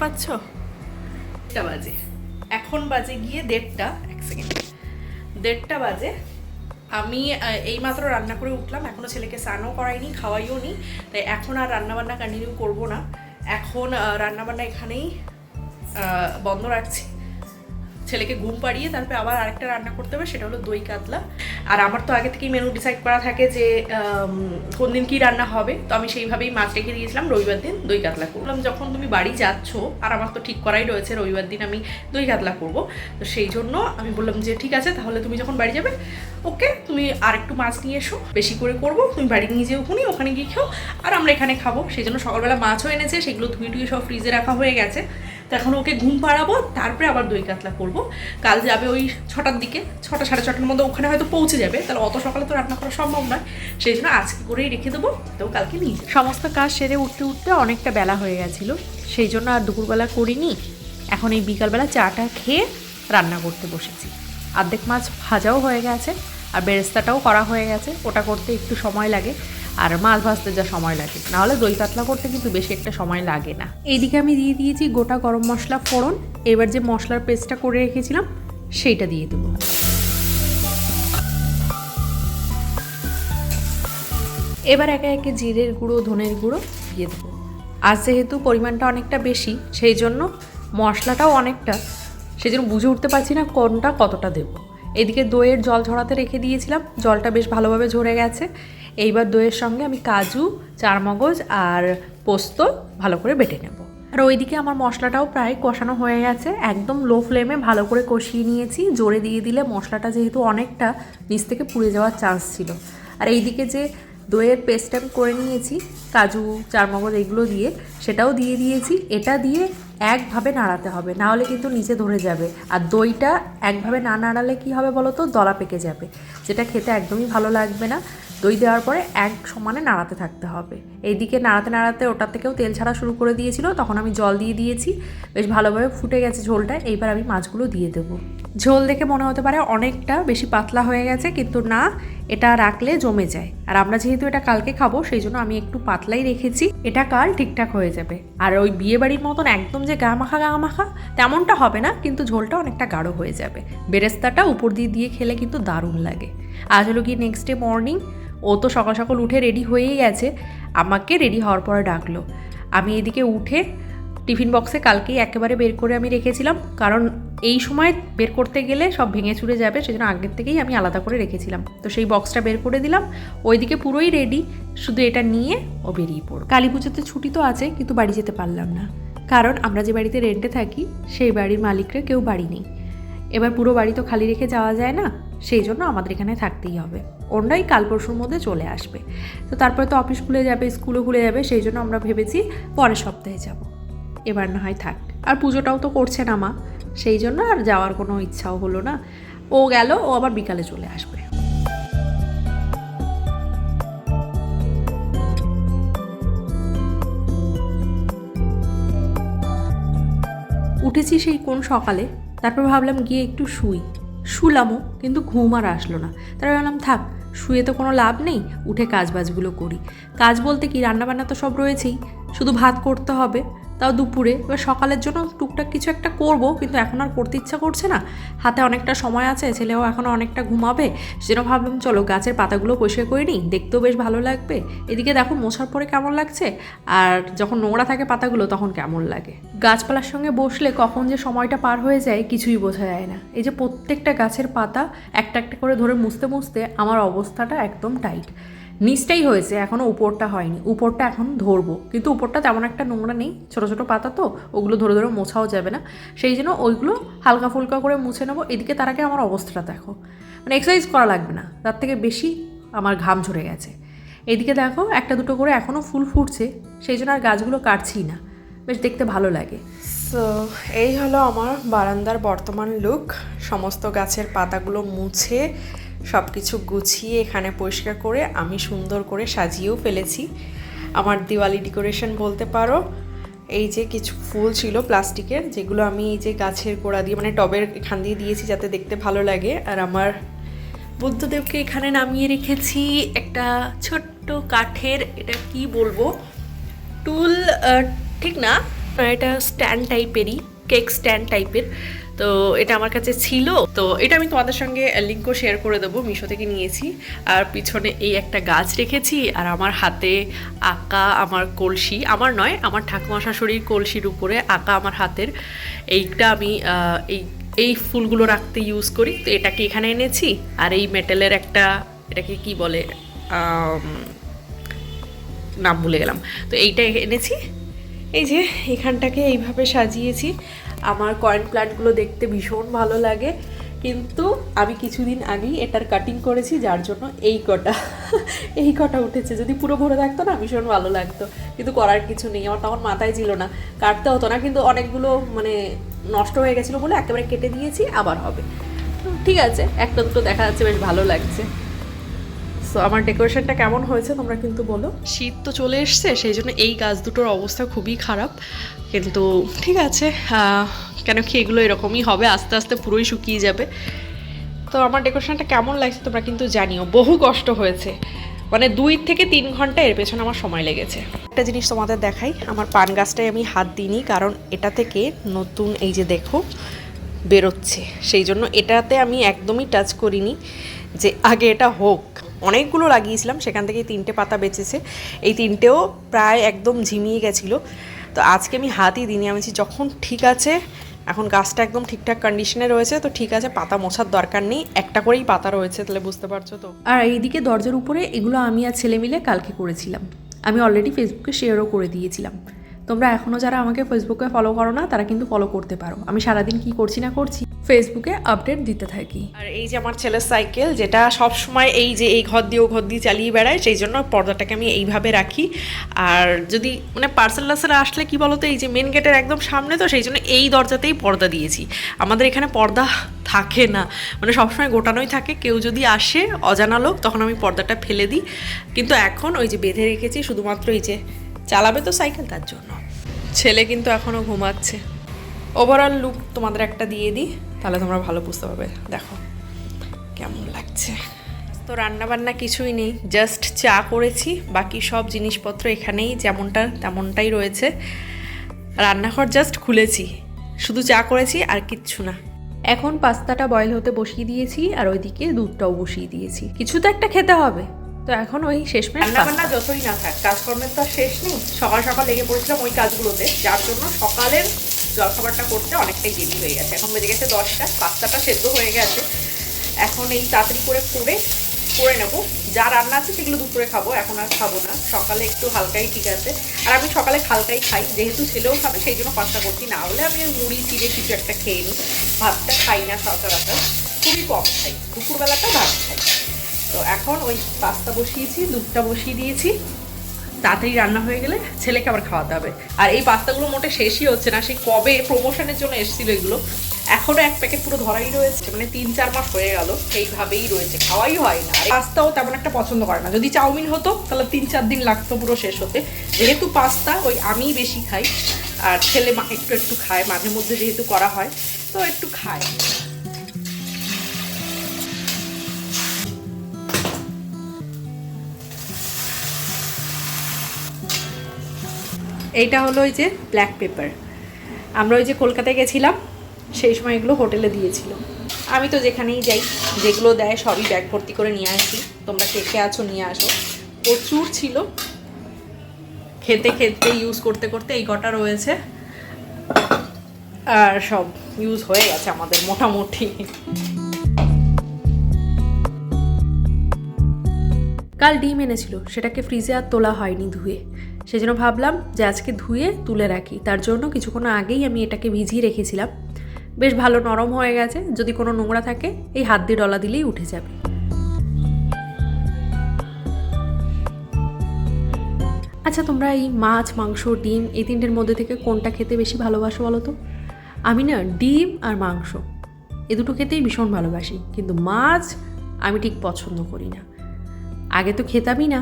পাচ্ছ? এটা বাজে। এখন বাজে গিয়ে দেড়টা, এক সেকেন্ড দেড়টা বাজে। আমি এই এইমাত্র রান্না করে উঠলাম। এখনও ছেলেকে স্নানও করাইনি, খাওয়াইও নি। তাই এখন আর রান্নাবান্না কন্টিনিউ করব না। এখন রান্নাবান্না এখানেই বন্ধ রাখছি। ছেলেকে ঘুম পাড়িয়ে তারপরে আবার আরেকটা রান্না করতে হবে, সেটা হলো দই কাতলা। আর আমার তো আগে থেকেই মেনু ডিসাইড করা থাকে যে কোন দিন কি রান্না হবে। তো আমি সেইভাবেই মাছ রেখে দিয়েছিলাম, রবিবার দিন দই কাতলা করলাম। যখন তুমি বাড়ি যাচ্ছ, আর আমার তো ঠিক করাই রয়েছে, রবিবার দিন আমি দই কাতলা করব। তো সেই জন্য আমি বললাম যে, ঠিক আছে, তাহলে তুমি যখন বাড়ি যাবে, ওকে, তুমি আর একটু মাছ নিয়ে এসো। বেশি করে করব, তুমি বাড়ি নিয়ে যেও খুনি, ওখানে গিয়ে খেও। আর আমরা এখানে খাব। সেই জন্য সকালবেলা মাছও এনেছে, সেগুলো ধুয়ে টুয়ে সব ফ্রিজে রাখা হয়ে গেছে। তো এখন ওকে ঘুম পাড়াবো, তারপরে আবার দই কাতলা করব। কাল যাবে ওই ছটার দিকে, ছটা, সাড়ে ছটার মধ্যে ওখানে হয়তো পৌঁছে যাবে, তাহলে অত সকালে তো রান্না করা সম্ভব নয়। সেই জন্য আজকে করেই রেখে দেবো, তো কালকে নিয়ে সমস্ত কাজ সেরে উঠতে উঠতে অনেকটা বেলা হয়ে গেছিল, সেই জন্য আর দুপুরবেলা করিনি। এখন এই বিকালবেলা চাটা খেয়ে রান্না করতে বসেছি। অর্ধেক মাছ ভাজাও হয়ে গেছে, আর বেরেস্তাটাও করা হয়ে গেছে, ওটা করতে একটু সময় লাগে। আর মাছ ভাজতে যা সময় লাগে। নাহলে দই পাতলা করতে কিন্তু বেশি একটা সময় লাগে না। এইদিকে আমি দিয়ে দিয়েছি গোটা গরম মশলা ফোড়ন। এবার যে মশলার পেস্টটা করে রেখেছিলাম, সেইটা দিয়ে দেবো। এবার একে একে জিরের গুঁড়ো, ধনের গুঁড়ো দিয়ে দেবো। আর যেহেতু পরিমাণটা অনেকটা বেশি, সেই জন্য মশলাটাও অনেকটা, সেই জন্য বুঝে উঠতে পারছি না কোনটা কতটা দেবো। এদিকে দইয়ের জল ঝরাতে রেখে দিয়েছিলাম। জলটা বেশ ভালোভাবে ঝরে গেছে। এইবার দইয়ের সঙ্গে আমি কাজু, চারমগজ আর পোস্ত ভালো করে বেটে নেব। আর ওইদিকে আমার মশলাটাও প্রায় কষানো হয়ে গেছে। একদম লো ফ্লেমে ভালো করে কষিয়ে নিয়েছি। জোরে দিয়ে দিলে মশলাটা যেহেতু অনেকটা নিচ থেকে পুড়ে যাওয়ার চান্স ছিল। আর এইদিকে যে দইয়ের পেস্ট আমি করে নিয়েছি, কাজু, চারমগজ এগুলো দিয়ে, সেটাও দিয়ে দিয়েছি। এটা দিয়ে একভাবে নাড়াতে হবে, না হলে কিন্তু নিচে ধরে যাবে। আর দইটা একভাবে না নাড়ালে কি হবে বলো তো দলা পেকে যাবে। যেটা খেতে একদমই ভালো লাগবে না। দই দেওয়ার পরে এক সমানে নাড়াতে থাকতে হবে। এইদিকে নাড়াতে নাড়াতে ওটার থেকেও তেল ছাড়া শুরু করে দিয়েছিল, তখন আমি জল দিয়ে দিয়েছি। বেশ ভালোভাবে ফুটে গেছে ঝোলটা, এইবার আমি মাছগুলো দিয়ে দেবো। ঝোল দেখে মনে হতে পারে অনেকটা বেশি পাতলা হয়ে গেছে, কিন্তু না, এটা রাখলে জমে যায়। আর আমরা যেহেতু এটা কালকে খাব, সেই জন্য আমি একটু পাতলাই রেখেছি। এটা কাল ঠিকঠাক হয়ে যাবে। আর ওই বিয়ে বাড়ির মতন একদম যে গা মাখা গা মাখা, তেমনটা হবে না, কিন্তু ঝোলটা অনেকটা গাঢ় হয়ে যাবে। বেরেস্তাটা উপর দিয়ে দিয়ে খেলে কিন্তু দারুণ লাগে। আজ হলো কি নেক্সট ডে মর্নিং ও তো সকাল সকাল উঠে রেডি হয়েই গেছে। আমাকে রেডি হওয়ার পরে ডাকলো। আমি এদিকে উঠে টিফিন বক্সে কালকেই একেবারে বের করে আমি রেখেছিলাম। কারণ এই সময় বের করতে গেলে সব ভেঙে চুরে যাবে, সেজন্য আগের থেকেই আমি আলাদা করে রেখেছিলাম। তো সেই বক্সটা বের করে দিলাম। ওইদিকে পুরোই রেডি শুধু এটা নিয়ে ও বেরিয়ে পড়ো কালী পুজোতে ছুটি তো আছে, কিন্তু বাড়ি যেতে পারলাম না। কারণ আমরা যে বাড়িতে রেন্টে থাকি, সেই বাড়ির মালিকরা কেউ বাড়ি নেই। এবার পুরো বাড়ি তো খালি রেখে যাওয়া যায় না, সেই জন্য আমাদের এখানে থাকতেই হবে। ওরাই কাল পরশুর মধ্যে চলে আসবে। তো তারপরে তো অফিস খুলে যাবে স্কুলও খুলে যাবে, সেই জন্য আমরা ভেবেছি পরের সপ্তাহে যাব। এবার না হয় থাক। আর পুজোটাও তো করছে না মা, সেই জন্য আর যাওয়ার কোনো ইচ্ছাও হলো না। ও গেল, ও আবার বিকালে চলে আসবে। উঠেছি সেই কোন সকালে, তারপর ভাবলাম গিয়ে একটু শুই। শুলামও, কিন্তু ঘুম আর আসলো না। তারপর ভাবলাম, থাক শুয়ে তো কোনো লাভ নেই, উঠে কাজবাজগুলো করি। কাজ বলতে কি, রান্নাবান্না তো সব রয়েছেই, শুধু ভাত করতে হবে। তাও দুপুরে। এবার সকালের জন্য টুকটাক কিছু একটা করব, কিন্তু এখন আর করতে ইচ্ছা করছে না। হাতে অনেকটা সময় আছে, ছেলেও এখন অনেকটা ঘুমাবে। সেজন্য ভাবলাম, চলো গাছের পাতাগুলো পরিষ্কার করে নিই, দেখতেও বেশ ভালো লাগবে। এদিকে দেখো, মোছার পরে কেমন লাগছে? আর যখন নোংরা থাকে পাতাগুলো, তখন কেমন লাগে? গাছপালার সঙ্গে বসলে কখন যে সময়টা পার হয়ে যায়, কিছুই বোঝা যায় না। এই যে প্রত্যেকটা গাছের পাতা একটা একটা করে ধরে মুছতে মুছতে আমার অবস্থাটা একদম টাইট। নিচটাই হয়েছে এখনও উপরটা হয়নি। উপরটা এখন ধরবো, কিন্তু উপরটা তেমন একটা নোংরা নেই, ছোটো ছোটো পাতা তো, ওগুলো ধরে ধরে মোছাও যাবে না। সেই জন্য ওইগুলো হালকা ফুলকা করে মুছে নেব। এদিকে তার আগে আমার অবস্থাটা দেখো। মানে এক্সারসাইজ করা লাগবে না, তার থেকে বেশি আমার ঘাম ঝরে গেছে। এদিকে দেখো, একটা দুটো করে এখনও ফুল ফুটছে, সেই জন্য আর গাছগুলো কাটছি না। বেশ দেখতে ভালো লাগে। সো এই হলো আমার বারান্দার বর্তমান লুক সমস্ত গাছের পাতাগুলো মুছে সব কিছু গুছিয়ে এখানে পরিষ্কার করে আমি সুন্দর করে সাজিয়েও ফেলেছি। আমার দিওয়ালি ডেকোরেশন বলতে পারো, এই যে কিছু ফুল ছিল প্লাস্টিকের, যেগুলো আমি এই যে গাছের গোড়া দিয়ে মানে টবের এখান দিয়ে দিয়েছি যাতে দেখতে ভালো লাগে। আর আমার বুদ্ধদেবকে এখানে নামিয়ে রেখেছি একটা ছোট্ট কাঠের, এটা কি বলব? টুল ঠিক না, এটা স্ট্যান্ড টাইপেরই, কেক স্ট্যান্ড টাইপের। তো এটা আমার কাছে ছিল। তো এটা আমি তোমাদের সঙ্গে লিঙ্কও শেয়ার করে দেবো, মিশো থেকে নিয়েছি। আর পিছনে এই একটা গাছ রেখেছি, আর আমার হাতে আঁকা আমার কলসি। আমার নয়, আমার ঠাকুমা শাশুড়ির কলসির উপরে আঁকা আমার হাতের। এইটা আমি এই এই ফুলগুলো রাখতে ইউজ করি। তো এটাকে এখানে এনেছি, আর এই মেটালের একটা, এটাকে কি বলে নাম ভুলে গেলাম। তো এইটা এনেছি। এই যে এখানটাকে এইভাবে সাজিয়েছি। আমার কয়েন প্ল্যান্টগুলো দেখতে ভীষণ ভালো লাগে। কিন্তু আমি কিছুদিন আগেই এটার কাটিং করেছি, যার জন্য এই কটা এই কটা উঠেছে। যদি পুরো ভরে থাকতো না, ভীষণ ভালো লাগতো। কিন্তু করার কিছু নেই, আমার তখন মাথায় ছিল না। কাটতে হতো না, কিন্তু অনেকগুলো মানে নষ্ট হয়ে গেছিল বলে একেবারে কেটে দিয়েছি, আবার হবে। ঠিক আছে, একটা দুটো দেখা যাচ্ছে, বেশ ভালো লাগছে। সো আমার ডেকোরেশনটা কেমন হয়েছে তোমরা কিন্তু বলো। শীত তো চলে এসছে, সেই জন্য এই গাছ দুটোর অবস্থা খুবই খারাপ। কিন্তু ঠিক আছে কেন কি এগুলো এরকমই হবে, আস্তে আস্তে পুরোই শুকিয়ে যাবে। তো আমার ডেকোরেশনটা কেমন লাগছে তোমরা কিন্তু জানিও, বহু কষ্ট হয়েছে। মানে দুই থেকে তিন ঘণ্টা এর পেছনে আমার সময় লেগেছে। একটা জিনিস তোমাদের দেখাই, আমার পান গাছটায় আমি হাত দিইনি, কারণ এটা থেকে নতুন এই যে দেখো, বেরোচ্ছে। সেই জন্য এটাতে আমি একদমই টাচ করিনি যে আগে এটা হোক। অনেকগুলো লাগিয়েছিলাম, সেখান থেকে তিনটে পাতা বেঁচেছে। এই তিনটেও প্রায় একদম ঝিমিয়ে গেছিল। তো আজকে আমি হাতই দিইনি, আমি যখন ঠিক আছে, এখন গাছটা একদম ঠিকঠাক কন্ডিশনে রয়েছে, তো ঠিক আছে, পাতা মোছার দরকার নেই, একটা করেই পাতা রয়েছে, তাহলে বুঝতে পারছ তো? আর এইদিকে দরজার উপরে এগুলো আমি আর ছেলে মিলে কালকে করেছিলাম। আমি অলরেডি ফেসবুকে শেয়ারও করে দিয়েছিলাম। তোমরা এখনও যারা আমাকে ফেসবুকে ফলো করো না, তারা কিন্তু ফলো করতে পারো। আমি সারাদিন কি করছি না করছি? ফেসবুকে আপডেট দিতে থাকি। আর এই যে আমার ছেলের সাইকেল, যেটা সব সময় এই যে এই ঘর দিয়ে ও ঘর দিয়ে চালিয়ে বেড়ায়, সেই জন্য পর্দাটাকে আমি এইভাবে রাখি। আর যদি মানে পার্সেল টার্সেল আসলে কি বলতো, এই যে মেন গেটের একদম সামনে তো, সেই জন্য এই দরজাতেই পর্দা দিয়েছি। আমাদের এখানে পর্দা থাকে না। মানে সবসময় গোটানোই থাকে। কেউ যদি আসে, অজানা লোক, তখন আমি পর্দাটা ফেলে দিই। কিন্তু এখন ওই যে বেঁধে রেখেছি, শুধুমাত্র এই যে চালাবে তো সাইকেল, তার জন্য। ছেলে কিন্তু এখনও ঘুমাচ্ছে। ওভারঅল লুক তোমাদের একটা দিয়ে দিই, তাহলে তোমরা ভালো বুঝতে পারবে। দেখো কেমন লাগছে। তো রান্নাবান্না কিছুই নেই জাস্ট চা করেছি, বাকি সব জিনিসপত্র এখানেই, যেমনটা তেমনটাই রয়েছে। রান্নাঘর জাস্ট খুলেছি, শুধু চা করেছি আর কিচ্ছু না। এখন পাস্তাটা বয়েল হতে বসিয়ে দিয়েছি, আর ওইদিকে দুধটাও বসিয়ে দিয়েছি। কিছু তো একটা খেতে হবে। তো এখন ওই শেষ রান্না বান্না যতই না থাক, কাজকর্মের তো আর শেষ নেই। সকাল সকাল লেগে পড়েছিলাম ওই কাজগুলোতে, যার জন্য সকালের জলখাবারটা করতে অনেকটাই দেরি হয়ে গেছে। এখন বেজে গেছে দশটা, পাস্তাটা সেদ্ধ হয়ে গেছে। এখন এই তাড়াতাড়ি করে করে করে নেব। যা রান্না আছে সেগুলো দুপুরে খাব, এখন আর খাব না। সকালে একটু হালকাই ঠিক আছে। আর আমি সকালে হালকাই খাই, যেহেতু ছেলেও খাবে, সেই জন্য পাস্তা করছি। না হলে আমি মুড়ি, চিড়ে কিছু একটা খেয়ে নিই। ভাতটা খাই না সচরাচর। খুবই কম খাই। দুপুরবেলাটা ভাত খাই। তো এখন ওই পাস্তা বসিয়েছি, দুধটা বসিয়ে দিয়েছি। তাড়াতাড়ি রান্না হয়ে গেলে ছেলেকে আবার খাওয়াতে হবে। আর এই পাস্তাগুলো মোটে শেষই হচ্ছে না, সেই কবে প্রমোশনের জন্য এসেছিল এগুলো। এখনও এক প্যাকেট পুরো ধরাই রয়েছে মানে তিন চার মাস হয়ে গেল, সেইভাবেই রয়েছে, খাওয়াই হয় না। পাস্তাও তেমন একটা পছন্দ করে না। যদি চাউমিন হতো, তাহলে তিন চার দিন লাগতো পুরো শেষ হতে। যেহেতু পাস্তা, ওই আমিই বেশি খাই, আর ছেলে একটু একটু খায়, মাঝে মধ্যে যেহেতু করা হয়, তো একটু খায়। এইটা হলো ওই যে ব্ল্যাক পেপার আমরা ওই যে কলকাতায় গেছিলাম, সেই সময় এগুলো হোটেলে দিয়েছিল। আমি তো যেখানেই যাই, যেগুলো দেয় সবই ব্যাগ ভর্তি করে নিয়ে আসি। তোমরা কে আছো নিয়ে আসো। প্রচুর ছিল। খেতে খেতে ইউজ করতে করতে এই কটা রয়েছে। আর সব ইউজ হয়ে গেছে আমাদের, মোটামুটি। কাল ডিম এনেছিল, সেটাকে ফ্রিজে আর তোলা হয়নি ধুয়ে। সেজন্য ভাবলাম যে আজকে ধুয়ে তুলে রাখি। তার জন্য কিছুক্ষণ আগেই আমি এটাকে ভিজিয়ে রেখেছিলাম। বেশ ভালো নরম হয়ে গেছে, যদি কোনো নোংরা থাকে, এই হাত দিয়ে ডলা দিলেই উঠে যাবে। আচ্ছা তোমরা এই মাছ, মাংস, ডিম এই তিনটের মধ্যে থেকে কোনটা খেতে বেশি ভালোবাসো বলো তো? আমি না ডিম আর মাংস, এ দুটো খেতেই ভীষণ ভালোবাসি। কিন্তু মাছ আমি ঠিক পছন্দ করি না। আগে তো খেতামই না।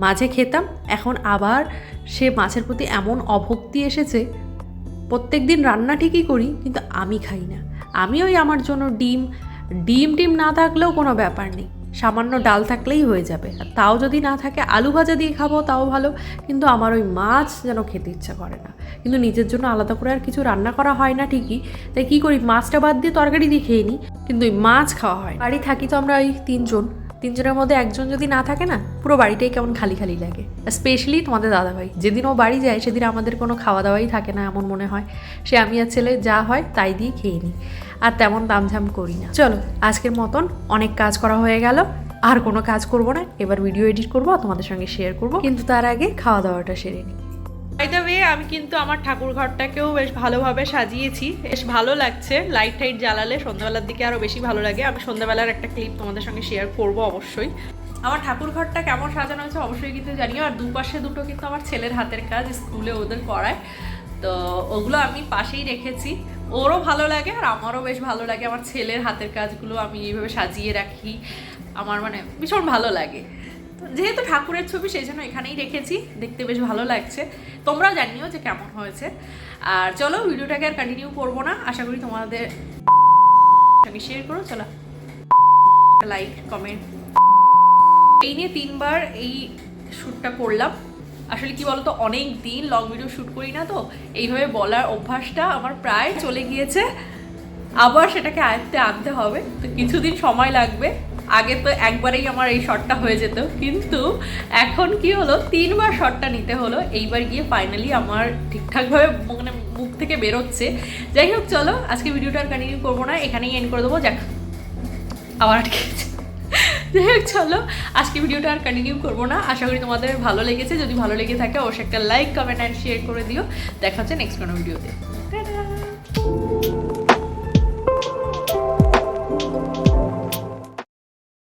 মাঝে খেতাম, এখন আবার সে মাছের প্রতি এমন অভক্তি এসেছে, প্রত্যেক দিন রান্না ঠিকই করি, কিন্তু আমি খাই না। আমি ওই আমার জন্য ডিম ডিম টিম না থাকলেও কোনো ব্যাপার নেই। সামান্য ডাল থাকলেই হয়ে যাবে। আর তাও যদি না থাকে, আলু ভাজা দিয়ে খাব, তাও ভালো, কিন্তু আমার ওই মাছ যেন খেতে ইচ্ছা করে না। কিন্তু নিজের জন্য আলাদা করে আর কিছু রান্না করা হয় না ঠিকই। তাই কী করি, মাছটা বাদ দিয়ে তরকারি দিয়ে খেয়ে নিই, কিন্তু ওই মাছ খাওয়া হয় বাড়ি থাকি তো আমরা ওই তিনজন। তিনজনের মধ্যে একজন যদি না থাকে না, পুরো বাড়িটাই কেমন খালি খালি লাগে। স্পেশালি তোমাদের দাদাভাই। যেদিন ও বাড়ি যায়, সেদিন আমাদের কোনো খাওয়া দাওয়াই থাকে না, এমন মনে হয়। সে আমি আর ছেলে, যা হয় তাই দিয়ে খেয়ে নিই। আর তেমন দামঝাম করি না। চলো, আজকের মতন অনেক কাজ করা হয়ে গেল। আর কোনো কাজ করব না। এবার ভিডিও এডিট করব তোমাদের সঙ্গে শেয়ার করব। কিন্তু তার আগে খাওয়া দাওয়াটা সেরে নিই। বাই দ্য ওয়ে আমি কিন্তু আমার ঠাকুর ঘরটাকেও বেশ ভালোভাবে সাজিয়েছি। বেশ ভালো লাগছে। লাইট টাইট জ্বালালে সন্ধ্যাবেলার দিকে আরও বেশি ভালো লাগে। আমি সন্ধ্যাবেলার একটা ক্লিপ তোমাদের সঙ্গে শেয়ার করব অবশ্যই। আমার ঠাকুর ঘরটা কেমন সাজানো হয়েছে অবশ্যই কিন্তু জানিও। আর দুপাশে দুটো কিন্তু আমার ছেলের হাতের কাজ, স্কুলে ওদের করায় তো ওগুলো আমি পাশেই রেখেছি। ওরও ভালো লাগে আর আমারও বেশ ভালো লাগে। আমার ছেলের হাতের কাজগুলো আমি এইভাবে সাজিয়ে রাখি। আমার মানে ভীষণ ভালো লাগে। যেহেতু ঠাকুরের ছবি সেই জন্য এখানেই রেখেছি। দেখতে বেশ ভালো লাগছে। তোমরাও জানিও যে কেমন হয়েছে। আর চলো, ভিডিওটাকে আর কন্টিনিউ করব না। আশা করি তোমাদের শেয়ার করো। চলো লাইক কমেন্ট এই নিয়ে তিনবার এই শ্যুটটা করলাম। আসলে কি বলতো, অনেক দিন লং ভিডিও শ্যুট করি না তো। এইভাবে বলার অভ্যাসটা আমার প্রায় চলে গিয়েছে। আবার সেটাকে আয়ত্তে আনতে হবে। তো কিছুদিন সময় লাগবে। আগে তো একবারেই আমার এই শটটা হয়ে যেত, কিন্তু এখন কি হলো, তিনবার শটটা নিতে হলো, এইবার গিয়ে ফাইনালি আমার ঠিকঠাকভাবে মানে মুখ থেকে বেরোচ্ছে। যাই হোক, চলো, আজকে ভিডিওটা আর কন্টিনিউ করব না, এখানেই এন্ড করে দেবো, যাক। আবার আটকে যাই হোক, চলো, আজকে ভিডিওটা আর কন্টিনিউ করব না, আশা করি তোমাদের ভালো লেগেছে, যদি ভালো লেগে থাকে, অবশ্যই একটা লাইক কমেন্ট অ্যান্ড শেয়ার করে দিও। দেখা হচ্ছে নেক্সট কোনো ভিডিওতে।